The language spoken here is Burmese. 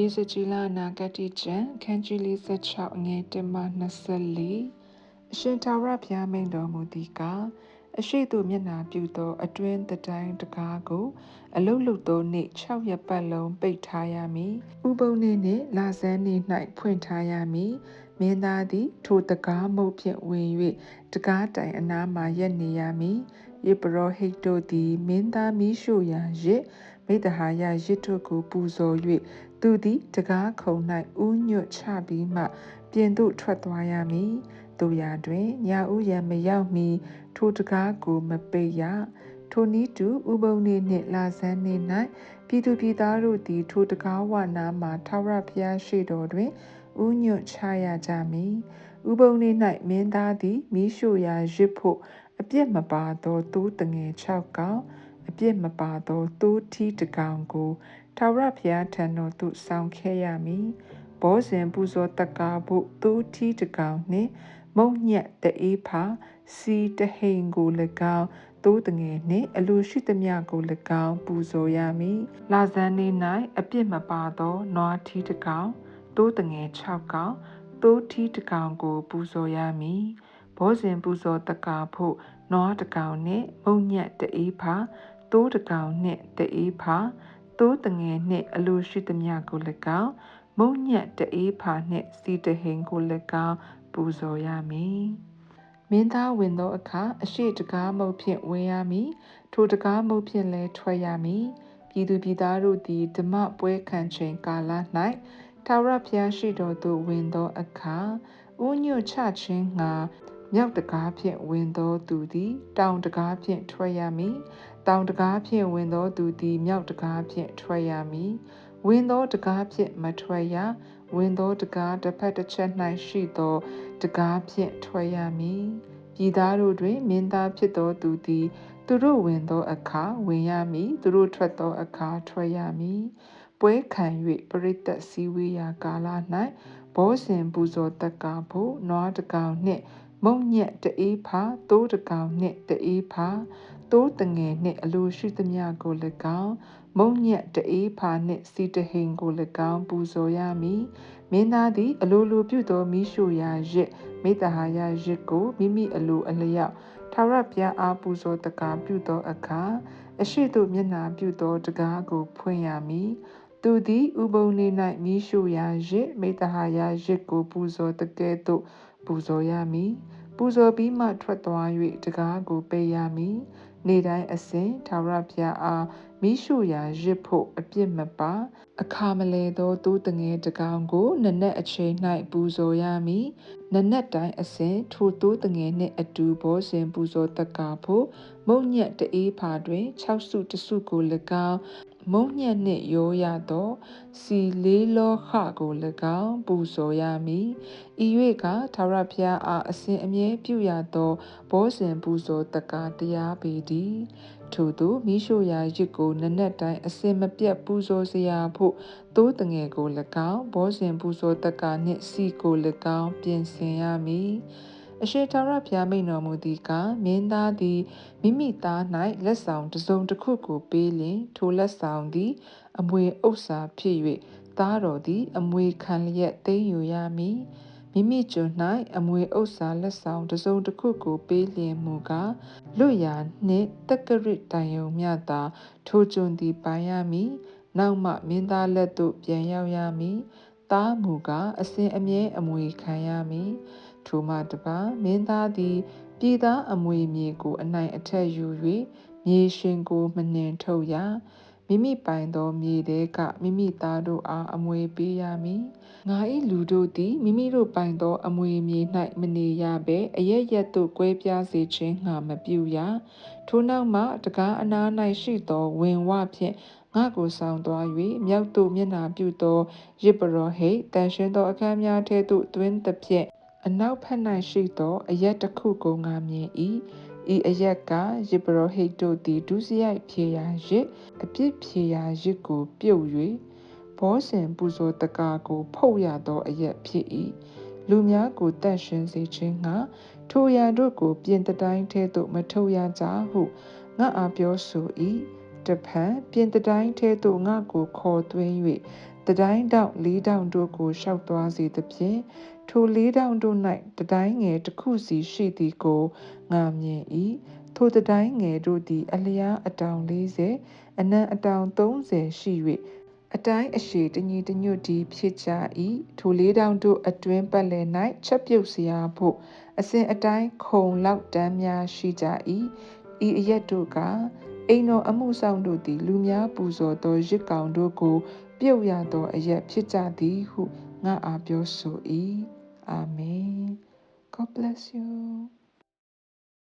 ယေစကြည်လာနာဂတိကျမ်းခန်းကြီး46အငယ်1မှ24အရှင်သာရဘုရားမိန်တော်မူသည်ကားအရှိသူမျက်နာပြုသောအတွင်းတတိုင်းတကားကို အလုတ်လုတ်သောနေ့6ရက်ပတ်လုံးပိတ်ထားရမည်ဥပုံနေ့နှင့်လာဇန်းနေ့၌ဖွင့်ထားရမည်မင်းသားသည် ထိုတကားမုတ်ဖြင့်ဝင်၍တကားတိုင်အနားမှရက်နေရမည်ယေပရောဟိတ်တို့သည် မင်းသားမီးရှို့ရာရစ်မိတ္တဟာယရစ်တို့ကိုပူဇော်၍ သူသည်တကားခုံ၌ဥညွတ်ချပြီးမှ ပြင်သို့ထွက်သွားရမည်။တို့ရာတွင်ညာဥယံမရောက်မီထိုတကားကိုမပိတ်ရ။ထိုနည်းတူဥပုံနေနှင့်လာဇန်းနေ၌ပြည်သူပြည်သားတို့သည်ထိုတကားဝနာမှထာဝရဘုရားရှိတော်တွင်ဥညွတ်ချရကြမည်။ဥပုံနေ၌မင်းသားသည်မိရှုရာရစ်ဖို့အပြစ်မပါသောသိုးတငယ်6ကောင်အပြစ်မပါသောသိုးထီးတကောင်ကို ထာဝရဘုရားထံတော်သို့ဆောင်ခဲ့ရမည်ဘောဇင်ပူဇော်တကားဖို့သိုးထီးတကောင်နှင့်မုံညက်တအေးဖာစီတဟိန်ကို၎င်းသိုးတငယ်နှင့်အလိုရှိသမျှကို၎င်းပူဇော်ရမည်လာဇန်နေ၌အပြစ်မပါသောနွားထီးတကောင်သိုးတငယ်6ကောင်သိုးထီးတကောင်ကိုပူဇော်ရမည်ဘောဇင်ပူဇော်တကာဖို့နွားတကောင်နှင့်မုံညက်တအေးဖာသိုးတကောင်နှင့်တအေးဖာ သိုးတငယ်နှင့်အလိုရှိသမျှကို၎င်းမုံညက်တအေးဖာနှင့်စီတဟင်ကို၎င်းပူဇော်ရမည်မင်းသားဝင်သောအခါအရှိတကားမုတ်ဖြင့်ဝင်ရမည်ထိုတကားမုတ်ဖြင့်လည်းထွက်ရမည်ပြည်သူပြည်သားတို့သည်ဓမ္မပွဲခံချိန်ကာလ၌ထာဝရဘုရားရှိတော်သို့ဝင်သောအခါဥညွတ်ချခြင်းငါ မြောက်တကားဖြင့်ဝင်သောသူသည် တောင်တကားဖြင့်ထွက်ရမည်တောင်တကားဖြင့်ဝင်သောသူသည်မြောက်တကားဖြင့်ထွက်ရမည်ဝင်သောတကားဖြင့်မထွက်ရဝင်သောတကားတစ်ဖက်တစ်ချက်၌ရှိသောတကားဖြင့်ထွက်ရမည်ပြည်သားတို့တွင်မင်းသားဖြစ်သောသူသည် သူတို့ဝင်သောအခါဝင်ရမည်သူတို့ထွက်သောအခါထွက်ရမည်ပွဲခံ၍ပရိသတ်စည်းဝေးရာကာလ၌ဘောဇင်ပူဇော်တက္ကာဖို့နွားတကောင်နှင့် မုံညက်တအေးဖာတိုးတကောင်နှင့်တအေးဖာတိုးတငယ်နှင့်အလိုရှိသမျှကို၎င်းမုံညက်တအေးဖာနှင့်စီတဟင်ကို၎င်းပူဇော်ရမည်မင်းသားသည်အလိုလိုပြုသောမိရှုရာရစ်မေတ္တာဟာယရစ်ကိုမိမိအလိုအလျောက်ထာဝရဘုရားအားပူဇော်တကာပြုသောအခါအရှိတို့မျက်နာပြုသောတကားကိုဖွင့်ရမည် သူသည်ဥပုံနေ၌မိရှုရာရစ်မေတ္တာဟာယရစ်ကို ပူဇော်တကဲ့သို့ပူဇော်ရမည်ပူဇော်ပြီးမှထွက်သွား၍တကားကိုပိတ်ရမည်နေ့တိုင်းအစဉ်ထာဝရဘုရားအားမိရှုရာရစ်ဖို့အပြစ်မပါအခါမလဲသောသိုးတငယ်တကောင်ကိုနနက်အချိန်၌ပူဇော်ရမည်နနက်တိုင်းအစဉ်ထိုသိုးတငယ်နှင့်အတူဘောဇင်ပူဇော်တက္ကာဖို့မုံညက်တအေးဖာတွင်6စုတစုကို၎င်း မုံညက်နှင့်ရိုးရသောစီလေးလောခကို၎င်းပူဇော်ရမည်ဤ၍ကထာဝရဘုရားအားအစဉ်အမြဲပြုရသောဘောဇင်ပူဇော်တက္ကာတရားပေသည်ထို့သောမိရှုရာရစ်ကိုနနက်တိုင်းအစင်မပြတ်ပူဇော်စရာဖို့သိုးတငယ်ကို၎င်းဘောဇင်ပူဇော်တက္ကာနှင့်စီကို၎င်းပြင်ဆင်ရမည် အရှိထာဝရဘုရားမိန်တော်မူသည်ကမင်းသားသည်မိမိသား၌လက်ဆောင်တစ်စုံတစ်ခုကိုပေးလျင်ထိုလက်ဆောင်သည် အမွေဥစ္စာဖြစ်၍သားတော်သည် အမွေခံလျက်သိမ်းယူရမည်မိမိကျွန်၌အမွေဥစ္စာလက်ဆောင်တစ်စုံတစ်ခုကိုပေးလျင်မူကားလွတ်ရာနှင့်တက္ကရတန်ယုံမြတာထိုကျွန်သည်ပိုင်ရမည်နောက်မှမင်းသားလက်သို့ပြန်ရောက်ရမည် သားမူကားအစဉ်အမြဲအမွေခံရမည်ထိုမှတပါမင်းသားသည်ပြည်သားအမွေမြေကိုအနိုင်အထက်ယူ၍မြေရှင်ကိုမနှင်ထုတ်ရ မိမိပိုင်သောမြေတဲကမိမိသားတို့အားအမွေပေးရမည်ငါ၏လူတို့သည်မိမိတို့ပိုင်သောအမွေမြေ၌မနေရဘဲအရရက်သို့ကွဲပြားစေခြင်းငါမပြုရထိုနောက်မှတကားအနား၌ရှိသောဝင်ဝဖြင့်ငါကိုဆောင်သွား၍မြောက်သို့မျက်နာပြုသောရစ်ပရောဟိတ်တန်ရှင်းသောအခမ်းများထဲသို့တွင်သဖြင့်အနောက်ဘက်၌ရှိသောအရက်တစ်ခုကိုငါမြင်၏ ဤအရက်ကယေဘရဟိတ်တို့သည်ဒုစရိုက်ဖြေရာရစ်အပြစ်ဖြေရာရစ်ကိုပြုတ်၍ဘောဆင်ပူဇော်တကာကို ဖုတ်ရသောအရက်ဖြစ်၏လူများကိုတတ်ရှင်စေခြင်းငှာထိုရန်တို့ကို ပြင်တတိုင်းထဲသို့မထုတ်ရကြဟုငါအားပြောဆို၏ တဖန်ပြင်တတိုင်းထဲသို့ငါကိုခေါ်သွင်း၍တတိုင်းတောင်လေးတောင်တို့ကိုရှောက်သွားစေသဖြင့်ထိုလေးတောင်တို့၌တတိုင်းငယ်တစ်ခုစီရှိသည်ကိုငါမြင်၏ထိုတတိုင်းငယ်တို့သည် အလျားအတောင်40အနံအတောင်30ရှိ၍အတိုင်းအရှိတညီတညွတ်ဒီဖြစ်ကြ၏ထိုလေးတောင်တို့အတွင်းပတ်လည်၌ချက်ပြုတ်စရာဖို့အစဉ်အတိုင်းခုံလောက်တန်းများရှိကြ၏ဤအရက်တို့က အိမ်တော်အမှုဆောင်တို့သည် လူများပူဇော်သောရစ်ကောင်တို့ကို ပြုတ်ရသောအရက်ဖြစ်ကြသည်ဟုငါအားပြောဆို၏အာမင် God bless you